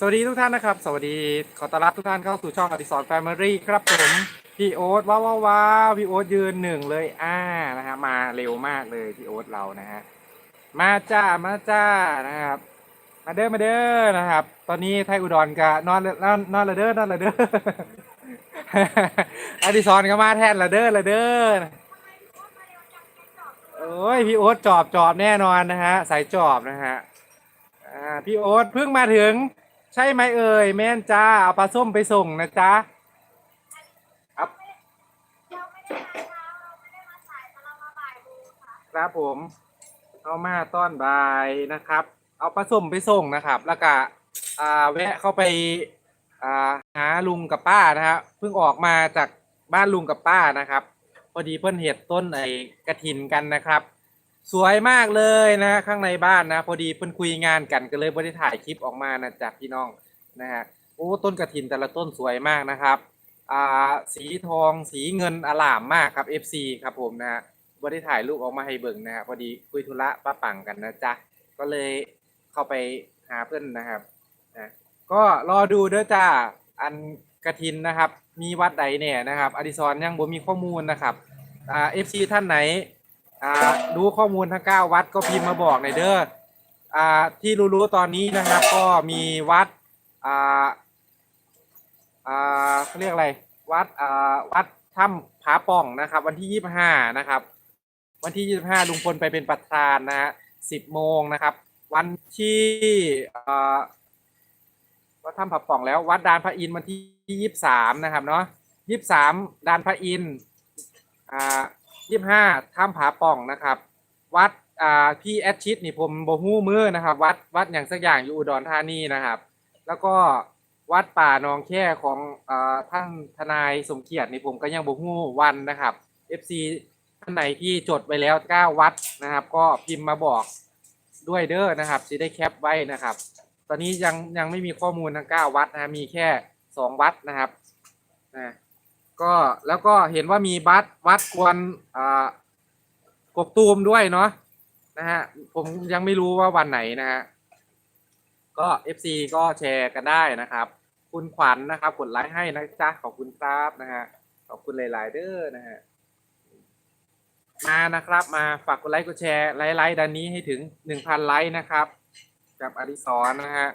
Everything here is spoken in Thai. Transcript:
สวัสดีทุกท่านนะครับ สวัสดีขอต้อนรับทุกท่านเข้าสู่ช่องอดิสรแฟมิลี่ครับผมพี่โอ๊ตว้าวว้าวพี่โอ๊ตยืนหนึ่งเลยอ่านะฮะมาเร็วมากเลยพี่โอ๊ตเรานะฮะมาจ้ามาจ้านะครับ มาเด้อมาเด้อนะครับ ตอนนี้ไทยอุดรก็นอนนอนนอนละเด้อนอนละเด้ออดิสรก็มาแทนละเด้อละเด้อโอ้ยพี่โอ๊ตจอบจอบแน่นอนนะฮะสายจอบนะฮะอ่าพี่โอ๊ตเพิ่งมาถึง ใช่ไหมเอ่ยแม่นจ้าเอาปลาส้มไปส่งนะจ๊ะครับเราไม่ได้มาเช้าเราไม่ได้มาสายแต่เรามาบ่ายโมงค่ะครับผม เอามาต้อนบายนะครับ เอาปลาส้มไปส่งนะครับ แล้วก็อ่าแวะเข้าไปอ่าหาลุงกับป้านะฮะเพิ่งออกมาจากบ้านลุงกับป้านะครับ พอดีเพิ่นเห็ดต้นไอ้กระถินกันนะครับ สวยมากเลยนะข้างในบ้านนะ พอดีเพิ่นคุยงานกันก็เลยไม่ได้ถ่ายคลิปออกมานะจากพี่น้องนะฮะโอ้ต้นกระถินแต่ละต้นสวยมากนะครับอ่าสีทองสีเงินอลามมากครับ FC ครับผมนะฮะไม่ได้ถ่ายรูปออกมาให้เบิ่งนะฮะพอดีคุยธุระป้าปังกันนะจ๊ะก็เลยเข้าไปหาเพื่อนนะครับนะก็รอดูเด้อจ้าอันกระถินนะครับ มีวัดใดเนี่ยนะครับอดิศรยังบ่มีข้อมูลนะครับอ่า FC ท่านไหน อ่ารู้ข้อมูลทั้งเก้าวัดก็พิมพ์มาบอกหน่อยเด้ออ่าที่รู้ๆตอนนี้นะครับ ก็มีวัดอ่าอ่าเขาเรียกอะไร วัดอ่าวัดถ้ำผาป่องนะครับ วันที่ยี่สิบห้านะครับ วันที่ยี่สิบห้าลุงพลไปเป็นประธานนะฮะสิบโมงนะครับ วันที่อ่าวัดถ้ำผาป่องแล้ววัดดานพระอินทร์วันที่ยี่สิบสามนะครับเนาะยี่สิบสามดานพระอินทร์อ่า ยี่ห้าถ้ำผาป่องนะครับ วัดอ่าพี่แอดชิดนี่ผมบ่ฮู้มือนะครับ วัดวัดอย่างสักอย่างอยู่อุดรธานีนะครับ แล้วก็วัดป่านองแค่ของอ่าท่านทนายสมเกียรตินี่ผมก็ยังบ่ฮู้วันนะครับ FC ท่านไหนที่จดไว้แล้ว9วัดนะครับ ก็พิมพ์มาบอกด้วยเด้อนะครับจะได้แคปไว้นะครับ ตอนนี้ยังยังไม่มีข้อมูลทั้ง9วัดนะมีแค่2วัดนะครับนะ ก็แล้วก็เห็นว่ามีบัตรวัดกวนอ่ากกตูมด้วยเนาะนะฮะผมยังไม่รู้ว่าวันไหนนะฮะก็ FC ก็แชร์กันได้นะครับ คุณขวัญนะครับ กดไลค์ให้นะจ๊ะขอบคุณครับนะฮะขอบคุณหลาย ๆ เด้อนะฮะมานะครับ มาฝากกดไลค์กดแชร์ไลค์ไลค์ดันนี้ให้ถึง1,000ไลค์นะครับ กับอดิศรนะฮะ